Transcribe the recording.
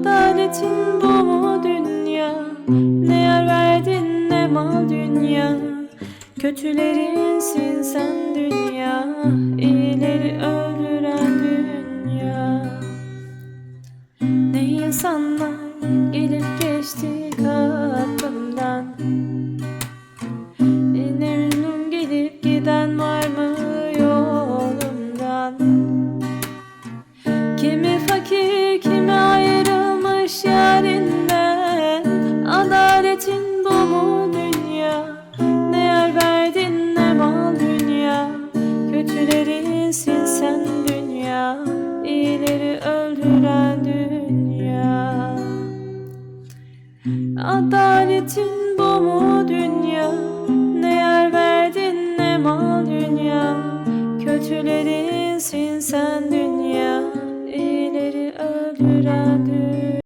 Adaletin bu mu dünya. Ne yer verdin ne mal dünya. Kötülerinsin sen dünya. İyileri öldüren dünya. Ne insanlar gelip geçti Ne memnun gelip giden var mı yolumdan? Kimi fakir Adaletin bu mu dünya? Ne yer verdin ne mal dünya? Kötülerinsin sen dünya. İyileri öldüren